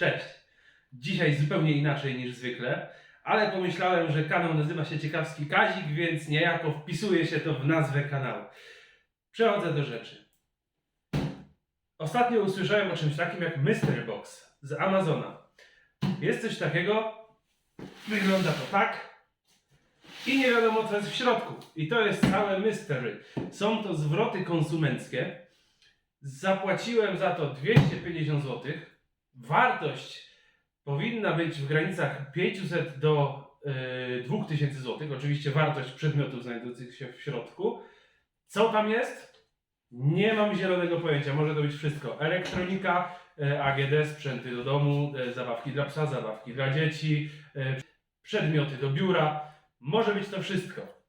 Cześć! Dzisiaj zupełnie inaczej niż zwykle, ale pomyślałem, że kanał nazywa się Ciekawski Kazik, więc niejako wpisuje się to w nazwę kanału. Przechodzę do rzeczy. Ostatnio usłyszałem o czymś takim jak Mystery Box z Amazona. Jest coś takiego, wygląda to tak i nie wiadomo co jest w środku. I to jest całe mystery. Są to zwroty konsumenckie. Zapłaciłem za to 250 zł. Wartość powinna być w granicach 500 do y, 2000 zł. Oczywiście wartość przedmiotów znajdujących się w środku. Co tam jest? Nie mam zielonego pojęcia. Może to być wszystko. Elektronika, y, AGD, sprzęty do domu, y, zabawki dla psa, zabawki dla dzieci, y, przedmioty do biura. Może być to wszystko.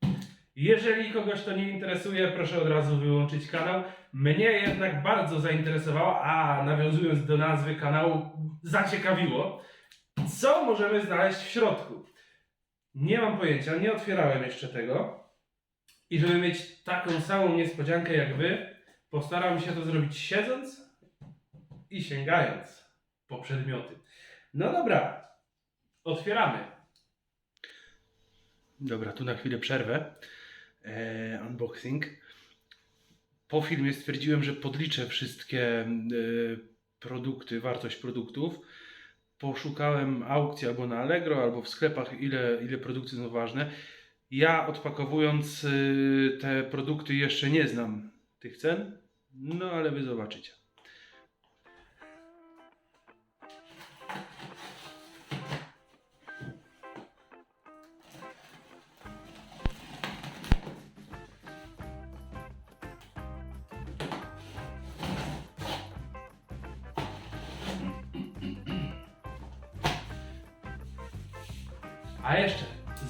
Jeżeli kogoś to nie interesuje, proszę od razu wyłączyć kanał. Mnie jednak bardzo zainteresowało, a nawiązując do nazwy kanału, zaciekawiło, co możemy znaleźć w środku. Nie mam pojęcia, nie otwierałem jeszcze tego. I żeby mieć taką samą niespodziankę jak wy, postaram się to zrobić siedząc i sięgając po przedmioty. No dobra, otwieramy. Dobra, tu na chwilę przerwę. E, unboxing. Po filmie stwierdziłem, że podliczę wszystkie e, produkty, wartość produktów. Poszukałem aukcji albo na Allegro, albo w sklepach, ile, ile produkty są ważne. Ja odpakowując e, te produkty jeszcze nie znam tych cen, no ale wy zobaczycie.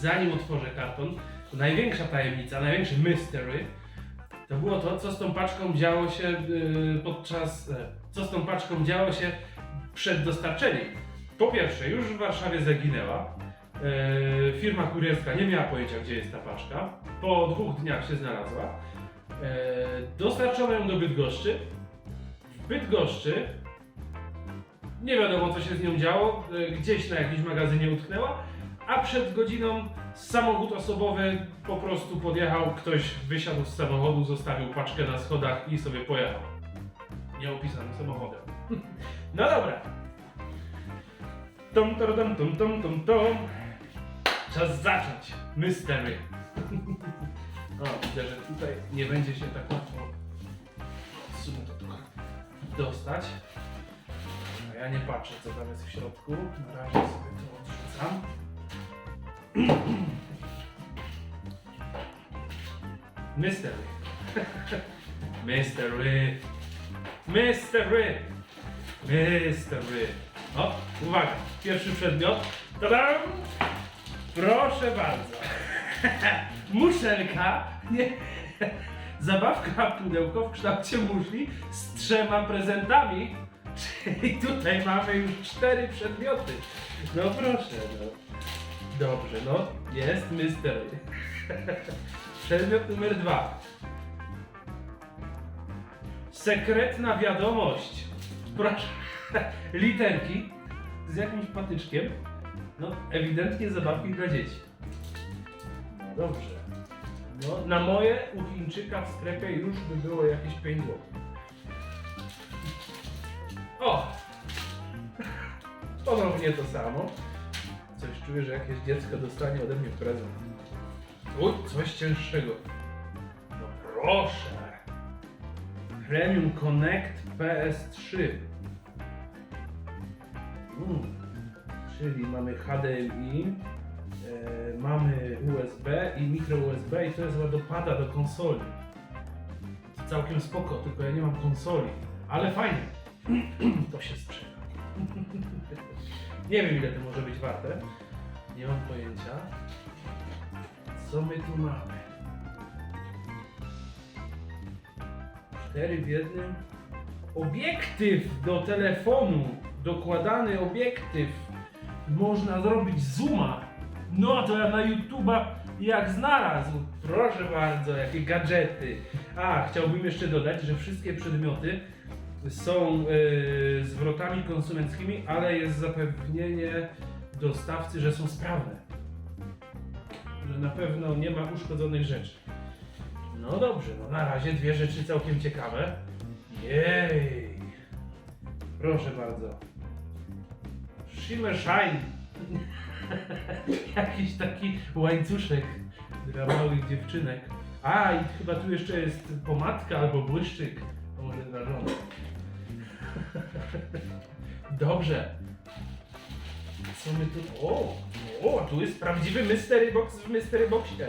Zanim otworzę karton, to największa tajemnica, największy mystery, to było to, co z tą paczką działo się yy, podczas. E, co z tą paczką działo się przed dostarczeniem. Po pierwsze, już w Warszawie zaginęła. E, firma kurierska nie miała pojęcia, gdzie jest ta paczka. Po dwóch dniach się znalazła. E, dostarczono ją do Bydgoszczy. W Bydgoszczy nie wiadomo, co się z nią działo. Gdzieś na jakimś magazynie utknęła a przed godziną samochód osobowy po prostu podjechał, ktoś wysiadł z samochodu, zostawił paczkę na schodach i sobie pojechał. Nieopisanym samochodem. No dobra. Tom, tom, tom, tom, tom, tom, tom. Czas zacząć. Mystery. O, widzę, że tutaj nie będzie się tak łatwo odsunę to trochę dostać. A ja nie patrzę, co tam jest w środku. Na razie sobie to odrzucam. Mystery. Mystery. Mystery. Mystery. O, uwaga, pierwszy przedmiot. Tadam! Proszę bardzo. Muszelka. Nie. Zabawka pudełko w kształcie muszli z trzema prezentami. Czyli tutaj mamy już cztery przedmioty. No proszę, no. Dobrze, no jest mystery. Przedmiot numer dwa. Sekretna wiadomość. Proszę. Literki z jakimś patyczkiem. No, ewidentnie zabawki dla dzieci. No dobrze. No, na moje u Chińczyka w sklepie już by było jakieś 5 zł. O! Ponownie to samo. Coś czuję, że jakieś dziecko dostanie ode mnie prezent. Uj, coś cięższego. No proszę. Premium Connect PS3. Mm. Czyli mamy HDMI, e, mamy USB i mikro USB i to jest ładopada do konsoli. Całkiem spoko, tylko ja nie mam konsoli. Ale fajnie. to się sprzeda. Nie wiem ile to może być warte. Nie mam pojęcia. Co my tu mamy? Cztery w jednym. Obiektyw do telefonu. Dokładany obiektyw. Można zrobić zooma. No to ja na YouTube'a jak znalazł. Proszę bardzo, jakie gadżety. A, chciałbym jeszcze dodać, że wszystkie przedmioty są y, zwrotami konsumenckimi, ale jest zapewnienie dostawcy, że są sprawne. Że na pewno nie ma uszkodzonych rzeczy. No dobrze, no na razie dwie rzeczy całkiem ciekawe. Jej! Proszę bardzo. Shimmer Shine. Jakiś taki łańcuszek dla małych dziewczynek. A, i chyba tu jeszcze jest pomadka albo błyszczyk. Może dla żony. Dobrze. Co my tu... O! O, tu jest prawdziwy mystery box w mystery boxie.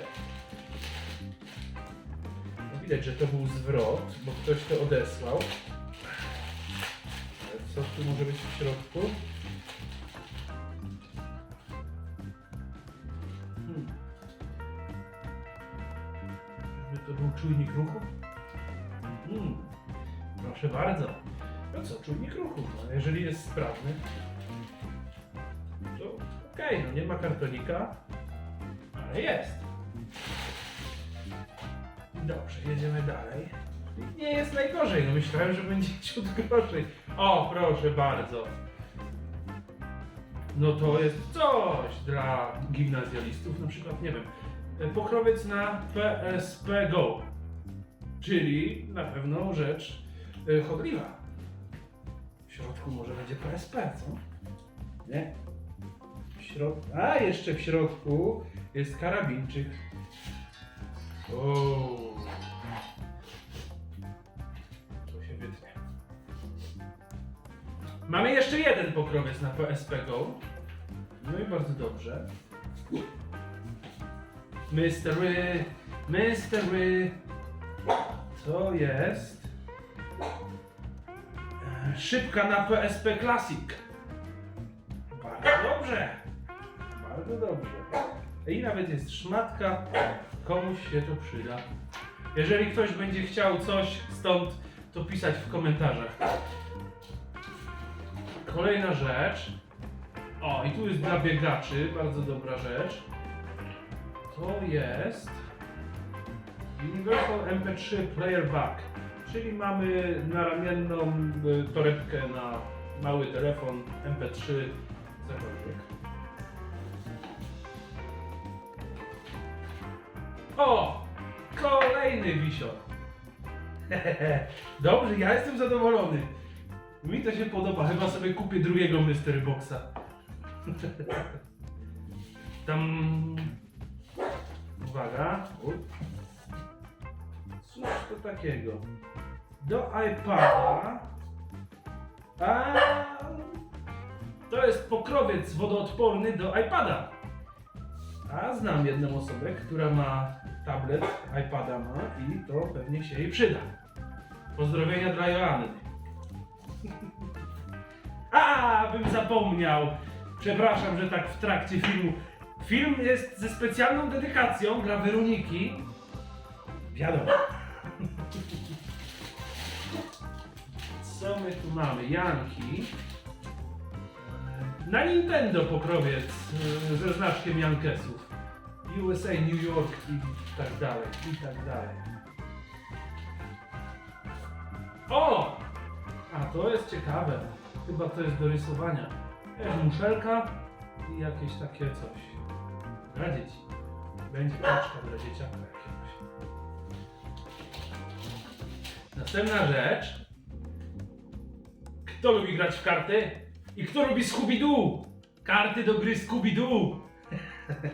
No widać, że to był zwrot, bo ktoś to odesłał. Co tu może być w środku? Hmm. To był czujnik ruchu? Hmm. Proszę bardzo. No co, czujnik ruchu. No, jeżeli jest sprawny, to okej, no nie ma kartonika, ale jest. Dobrze, jedziemy dalej. Nie jest najgorzej, no myślałem, że będzie ciut gorzej. O, proszę bardzo. No to jest coś dla gimnazjalistów, na przykład, nie wiem, pokrowiec na PSP Go, czyli na pewno rzecz y, chodliwa. Środku może będzie PSP, co? Nie? W środku, a jeszcze w środku jest karabinczyk. O. To się wytnie. Mamy jeszcze jeden pokrowiec na PSP Go. No i bardzo dobrze. Mystery, mystery. Co jest? Szybka na PSP Classic. Bardzo dobrze. Bardzo dobrze. I nawet jest szmatka. Komuś się to przyda. Jeżeli ktoś będzie chciał coś stąd, to pisać w komentarzach. Kolejna rzecz. O, i tu jest dla biegaczy, bardzo dobra rzecz. To jest Universal MP3 Player Back, czyli mamy naramienną y, torebkę na mały telefon MP3, cokolwiek. O! Kolejny wisior. Dobrze, ja jestem zadowolony. Mi to się podoba, chyba sobie kupię drugiego Mystery Boxa. Tam... Uwaga. Cóż to takiego? Do iPada. A to jest pokrowiec wodoodporny do iPada. A znam jedną osobę, która ma tablet, iPada ma i to pewnie się jej przyda. Pozdrowienia dla Joanny. A, bym zapomniał. Przepraszam, że tak w trakcie filmu. Film jest ze specjalną dedykacją dla Weroniki. Wiadomo. My tu mamy? Janki. Na Nintendo pokrowiec e, ze znaczkiem Jankesów. USA, New York i tak dalej, i tak dalej. O! A to jest ciekawe. Chyba to jest do rysowania. Muszelka i jakieś takie coś. Dla dzieci. Będzie paczka dla dzieciaka jakiegoś. Następna rzecz. Kto lubi grać w karty? I kto lubi Scooby-Doo? Karty do gry Scooby-Doo.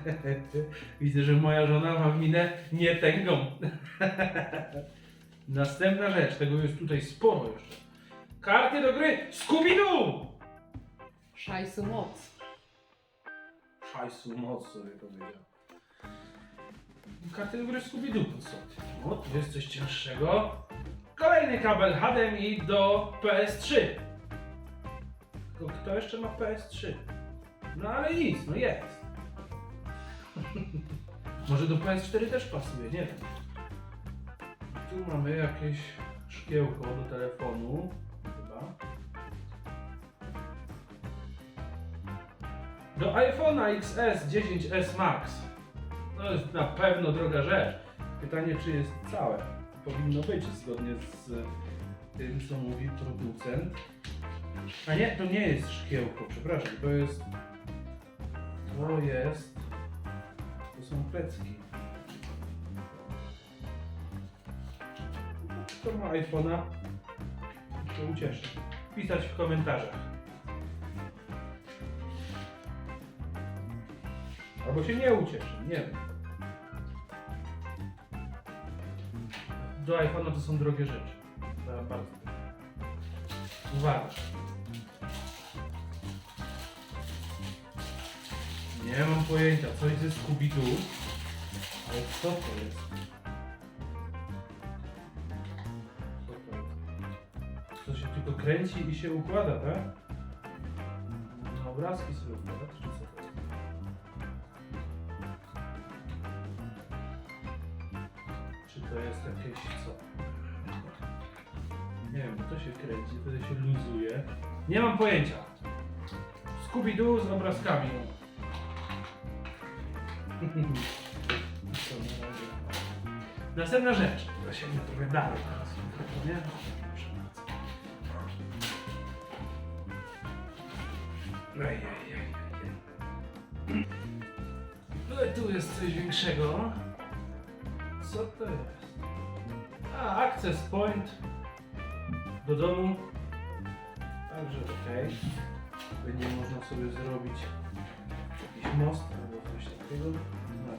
Widzę, że moja żona ma minę nie tęgą. Następna rzecz, tego jest tutaj sporo jeszcze. Karty do gry Scooby-Doo! Szajsu moc. Szajsu moc sobie powiedział. Karty do gry Scooby-Doo to co? O, tu jest coś cięższego. Kolejny kabel HDMI do PS3. Kto jeszcze ma PS3? No ale nic, no jest. Może do PS4 też pasuje, nie wiem. Tu mamy jakieś szkiełko do telefonu, chyba. Do iPhone'a XS 10s Max. To jest na pewno droga rzecz. Pytanie, czy jest całe. Powinno być zgodnie z tym, co mówi producent. A nie, to nie jest szkiełko, przepraszam, to jest... To jest... To są plecki. Kto ma iPhone'a, to ucieszy. Pisać w komentarzach. Albo się nie ucieszy, nie wiem. Do iPhone'a to są drogie rzeczy. Bardzo. Uwaga. Nie mam pojęcia, coś ze Scooby-Doo, ale co to jest? Co to jest? To się tylko kręci i się układa, tak? Na obrazki sobie układa, czy co to jest? Czy to jest jakieś co? Nie wiem, to się kręci, wtedy się luzuje. Nie mam pojęcia. Scooby-Doo z obrazkami. Co na razie? Następna rzecz. Zasięgnę trochę dalej teraz. Nie? Proszę bardzo. Ej, ej, ej, ej. No i tu jest coś większego. Co to jest? A, access point do domu. Także okej. Będzie można sobie zrobić jakiś most albo coś takiego.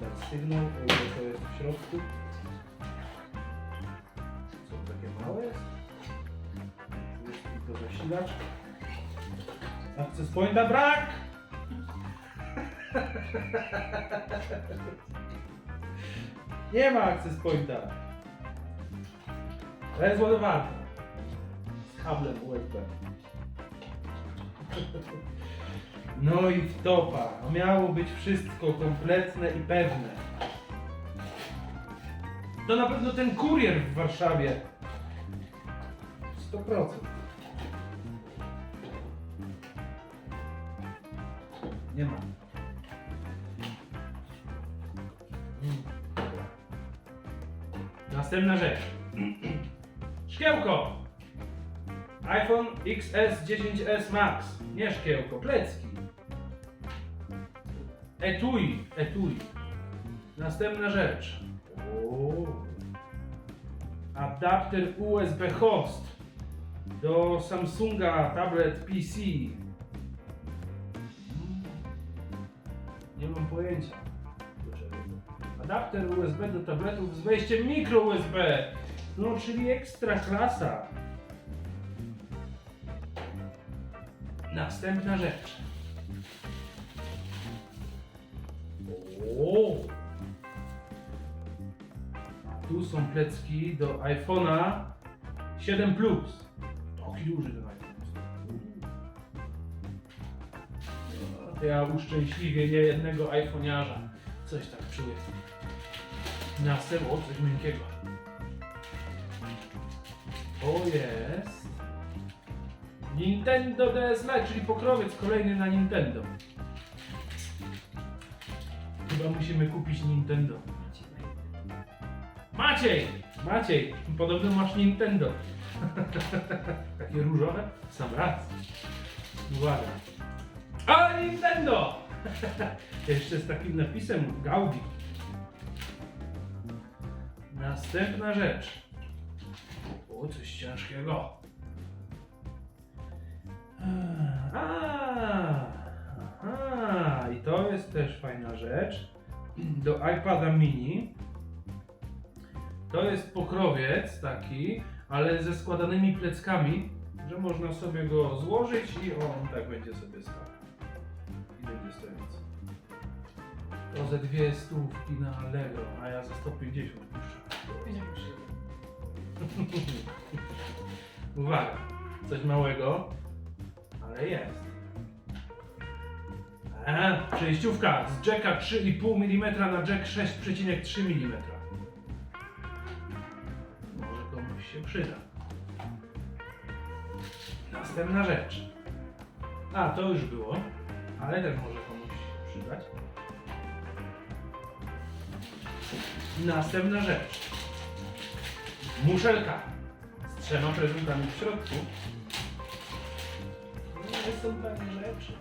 Nadać sygnał, ile to jest w środku. Co takie małe? Tu jest tylko zasilacz. Access pointa brak! Nie ma access pointa. To jest ładowarka. Z kablem USB. No i wtopa. Miało być wszystko kompletne i pewne. To na pewno ten kurier w Warszawie. 100%. Nie ma. Następna rzecz. Szkiełko! iPhone XS 10s Max. Nie szkiełko, plecki. Etui, etui. Następna rzecz. Adapter USB host do Samsunga Tablet PC. Nie mam pojęcia. Adapter USB do tabletów z wejściem mikro USB. No, czyli ekstra klasa. Następna rzecz. O! Tu są plecki do iPhone'a 7 Plus. Taki duży ten iPhone. Ja uszczęśliwię nie jednego iPhone'iarza. Coś tak czuję. Następnie, o coś miękkiego. To jest Nintendo DS Lite, czyli pokrowiec kolejny na Nintendo. Chyba musimy kupić Nintendo. Maciej! Maciej! Podobno masz Nintendo. Takie różowe? Sam raz. Uwaga. A Nintendo! Jeszcze z takim napisem Gaudi. Następna rzecz. O, coś ciężkiego. A, aha, i to jest też fajna rzecz. Do iPada mini. To jest pokrowiec taki, ale ze składanymi pleckami, że można sobie go złożyć i on tak będzie sobie stał. I będzie stojący. To ze dwie stówki na Allegro, a ja za 150 puszczam. Uwaga, coś małego, ale jest. A, przejściówka z jacka 3,5 mm na jack 6,3 mm. Może komuś się przyda. Następna rzecz. A, to już było, ale też może komuś się przydać. Następna rzecz. Muszelka z trzema prezentami w środku. No nie są tanie rzeczy.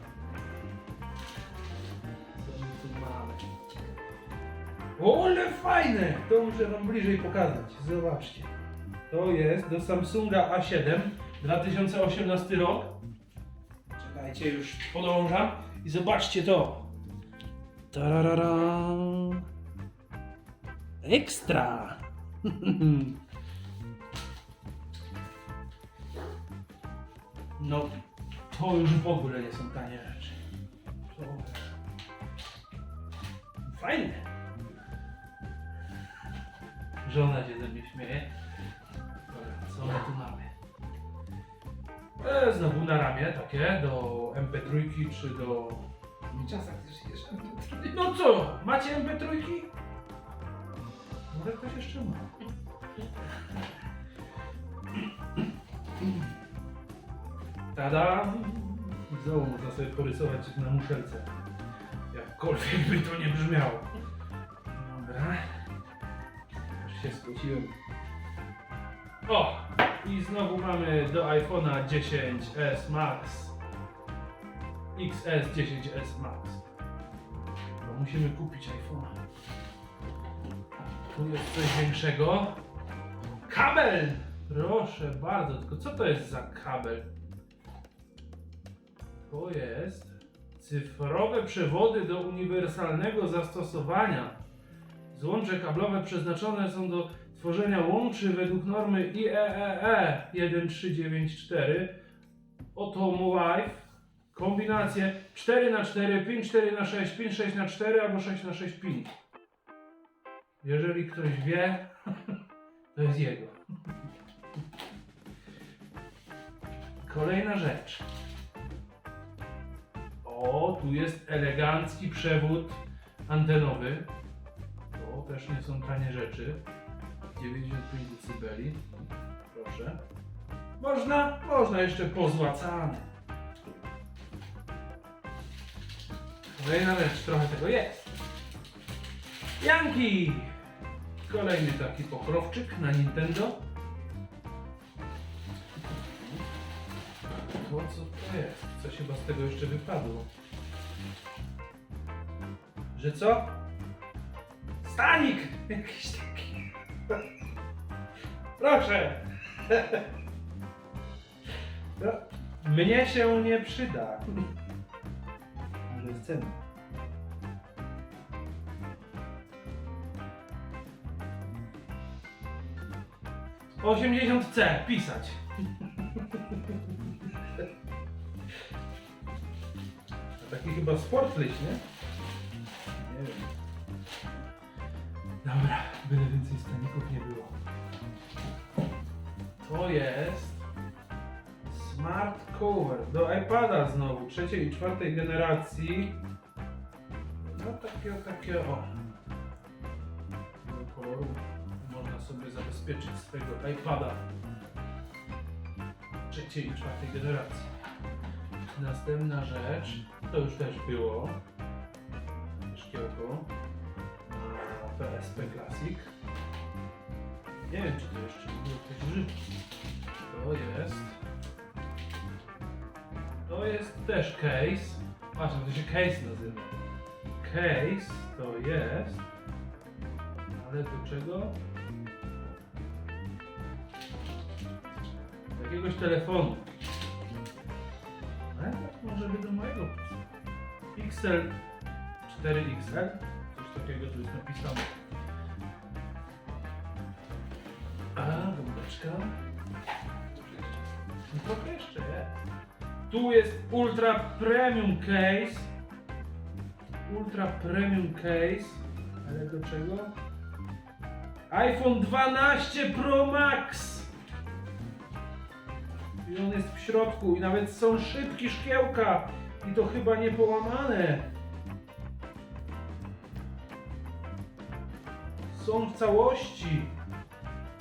O, ale fajne! To muszę wam bliżej pokazać. Zobaczcie. To jest do Samsunga A7 2018 rok. Czekajcie, już podążam. I zobaczcie to. Tarararam. Ekstra! No, to już w ogóle nie są tanie rzeczy. Fajne. Żona się ze mnie śmieje. Dobra, co my tu mamy? E, znowu na ramię takie, do MP3 czy do... Czasach też jeszcze. No co, macie MP3? Może ktoś jeszcze ma. Tada! Znowu można sobie porysować na muszelce. Jakkolwiek by to nie brzmiało. Dobra. Się skłóciłem. O! I znowu mamy do iPhone'a 10s Max. XS 10s Max. Bo musimy kupić iPhone'a. Tu jest coś większego. Kabel! Proszę bardzo, tylko co to jest za kabel? To jest cyfrowe przewody do uniwersalnego zastosowania. Złącze kablowe przeznaczone są do tworzenia łączy według normy E IEEE 1394 Otomo Life kombinacje 4x4, 5-4x6, 5-6x4 albo 6x6 pin. Jeżeli ktoś wie, to jest jego. Kolejna rzecz. O, tu jest elegancki przewód antenowy. Też nie są tanie rzeczy. 95 dB. Proszę. Można, można jeszcze pozłacany. Kolejna rzecz, trochę tego jest. Janki! Kolejny taki pokrowczyk na Nintendo. To co to jest? Coś chyba z tego jeszcze wypadło. Że co? Stanik! Jakiś taki. Proszę! No, mnie się nie przyda. Może jest cenny. Osiemdziesiąt C pisać. Taki chyba sportliś, nie? Dobra, byle więcej staników nie było. To jest Smart Cover do iPada znowu, trzeciej i czwartej generacji. No takie, takie o. Tego koloru można sobie zabezpieczyć swojego iPada trzeciej i czwartej generacji. Następna rzecz, to już też było. Szkiełko PSP Classic. Nie wiem, czy to jeszcze było żywy. To jest. To jest też case. Właśnie, to się case nazywa. Case to jest. Ale do czego? Do jakiegoś telefonu. Ale tak może by do mojego. Pixel 4XL. Takiego tu jest napisane. A, bombeczka. No trochę jeszcze. Tu jest Ultra Premium Case. Ultra Premium Case. Ale do czego? iPhone 12 Pro Max. I on jest w środku i nawet są szybki szkiełka. I to chyba nie połamane. Są w całości.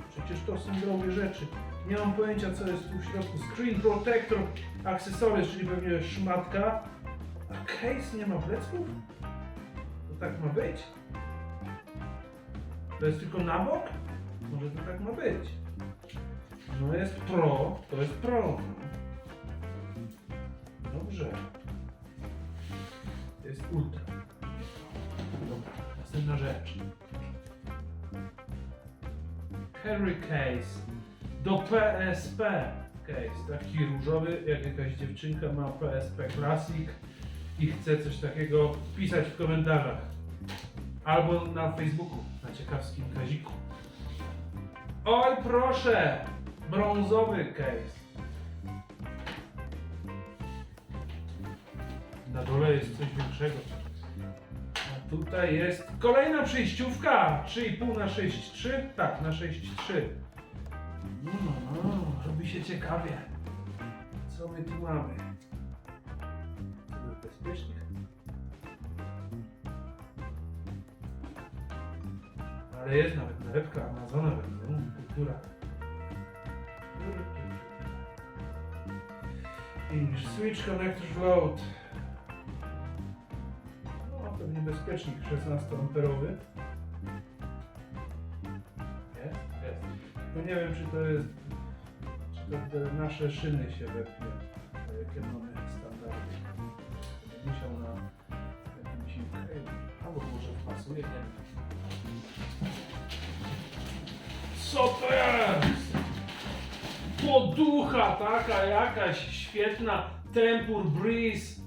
Przecież to są drogie rzeczy. Nie mam pojęcia co jest tu w środku. Screen protector, accessories, czyli pewnie szmatka. A case nie ma plecków? To tak ma być? To jest tylko na bok? Może to tak ma być. No jest pro, to jest pro. Dobrze. Jest ultra. Dobra, następna rzecz. Carry case do PSP. Case taki różowy, jak jakaś dziewczynka ma PSP Classic i chce coś takiego pisać w komentarzach. Albo na Facebooku, na ciekawskim kaziku. Oj proszę! Brązowy case. Na dole jest coś większego. Tutaj jest kolejna przejściówka. 3,5 na 6,3? Tak, na 6,3. No, no, no, robi się ciekawie. Co my tu mamy? Bezpiecznie. Ale jest nawet nalepka Amazona, mm, kultura. English Switch Connector Load. No, pewnie bezpiecznik 16-amperowy. Jest? Jest. No nie wiem, czy to jest, czy to te nasze szyny się wepnie, jakie mamy standardy. Musiał na jakimś albo może wpasuje, nie. Co to jest? Poducha taka jakaś świetna Tempur Breeze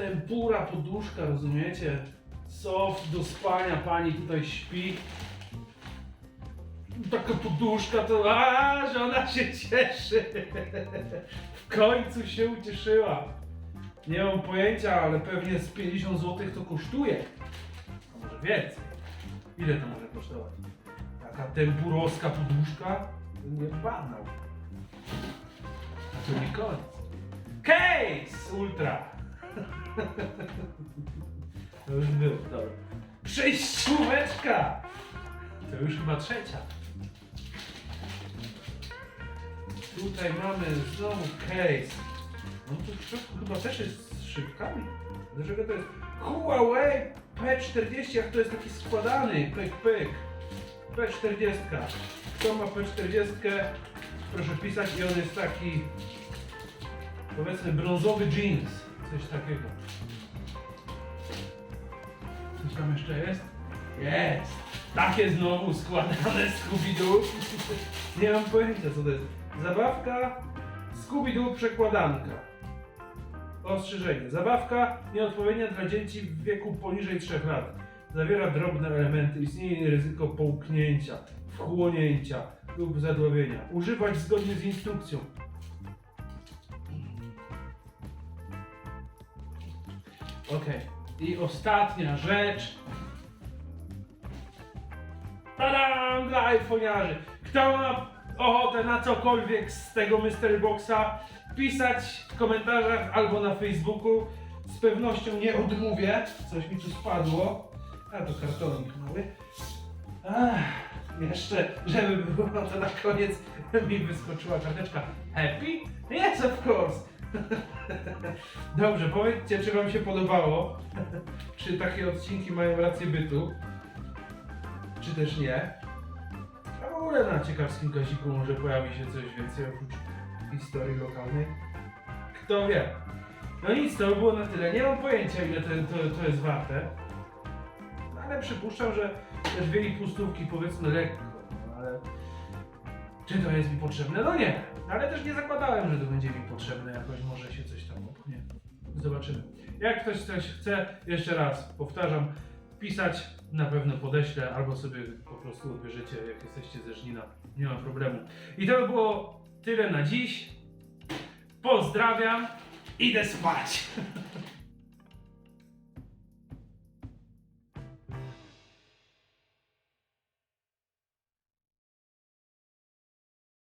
tempura poduszka, rozumiecie? Soft do spania, pani tutaj śpi. Taka poduszka to, a, że ona się cieszy. W końcu się ucieszyła. Nie mam pojęcia, ale pewnie z 50 zł to kosztuje. A może więcej. Ile to może kosztować? Taka tempurowska poduszka? Nie banał. A to nie koniec. Case Ultra! To już było, dobra. Przejścióweczka! To już chyba trzecia. Tutaj mamy znowu case. No to w środku chyba też jest z szybkami. Dlaczego to jest Huawei P40, jak to jest taki składany, pyk pyk. P40. Kto ma P40, proszę pisać i on jest taki powiedzmy brązowy jeans. Coś takiego. Coś tam jeszcze jest? Jest! Takie znowu składane Scooby-Doo. Nie mam pojęcia co to jest. Zabawka Scooby-Doo przekładanka. Ostrzeżenie. Zabawka nieodpowiednia dla dzieci w wieku poniżej 3 lat. Zawiera drobne elementy. Istnieje ryzyko połknięcia, wchłonięcia lub zadławienia. Używać zgodnie z instrukcją. Okej. I ostatnia rzecz. Tadam! Dla iPhone'iarzy. Kto ma ochotę na cokolwiek z tego Mystery Boxa, pisać w komentarzach albo na Facebooku. Z pewnością nie odmówię. Coś mi tu spadło. A to kartonik mały. Jeszcze, żeby było to na koniec, mi wyskoczyła karteczka. Happy? Yes, of course. Dobrze, powiedzcie, czy Wam się podobało. czy takie odcinki mają rację bytu. Czy też nie. A w ogóle na ciekawskim kaziku może pojawi się coś więcej oprócz historii lokalnej. Kto wie. No nic, to by było na tyle. Nie mam pojęcia ile to, to, to jest warte. Ale przypuszczam, że te dwie i pół stówki powiedzmy lekko. No, ale czy to jest mi potrzebne? No nie. Ale też nie zakładałem, że to będzie mi potrzebne. Jakoś może się coś tam opchnie. Zobaczymy. Jak ktoś coś chce, jeszcze raz powtarzam, pisać na pewno podeślę, albo sobie po prostu odbierzecie, jak jesteście ze Żnina. Nie ma problemu. I to by było tyle na dziś. Pozdrawiam. Idę spać.